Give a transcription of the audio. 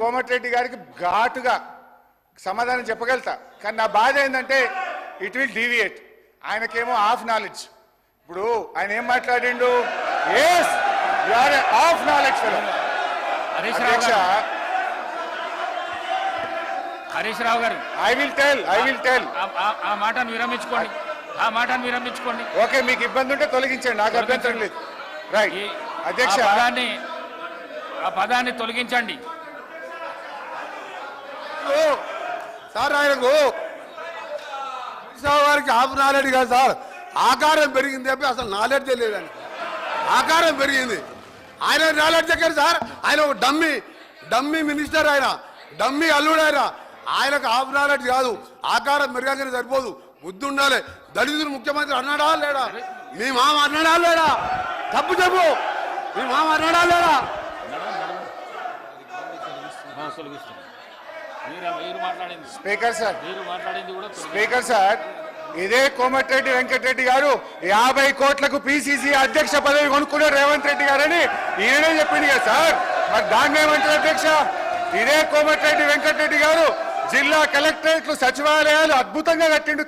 కోమటిరెడ్డి గారికి ఘాటుగా సమాధానం చెప్పగలుగుతా. కానీ నా బాధ ఏంటంటే ఇట్ విల్ డీవియేట్ ఆయనకేమో హాఫ్ నాలెడ్జ్ ఇప్పుడు ఆయన ఏం మాట్లాడిండు? S R half knowledge Harish Rao అధ్యక్ష గారు. హరీష్ రావు గారు. I will tell I will tell ఆ- మాటను విరమించుకోండి. ఆ మాటను విరమించుకోండి. ఓకే మీకు ఇబ్బంది ఉంటే తొలగించండి. నాకు అభ్యంతరం లేదు. రైట్ అధ్యక్ష ఆ పదాన్ని తొలగించండి. సార్ ఆయనకు వారికి గారికి హాఫ్ నాలెడ్జ్ కాదు సార్. ఆకారం పెరిగింది చెప్పి అసలు నాలెడ్జ్ లేదు అని ఆకారం పెరిగింది. ఆయన నాలెడ్జ్ దగ్గర సార్. ఆయన ఒక డమ్మి డమ్మి మినిస్టర్ ఆయన డమ్మి అల్లుడు ఆయన. ఆయనకు హాఫ్ నాలెడ్జ్ కాదు. ఆకారం పెరగానే సరిపోదు. బుద్ధి ఉండాలి. దళితులు ముఖ్యమంత్రి అన్నాడా లేడా? మీ మామ అన్నాడా లేడా? తప్పు చెప్పు. మీ మామ అన్నాడా లేడా? Speaker sir. స్పీకర్ సార్ ఇదే కోమటిరెడ్డి వెంకటరెడ్డి గారు యాభై కోట్లకు పిసిసి అధ్యక్ష పదవి కొనుక్కున్నారు రేవంత్ రెడ్డి గారని ఈయనే చెప్పింది కదా సార్. మరి దాన్ని ఏమంటారు అధ్యక్ష? ఇదే కోమటిరెడ్డి వెంకటరెడ్డి గారు జిల్లా కలెక్టరేట్లు సచివాలయాలు అద్భుతంగా కట్టిండు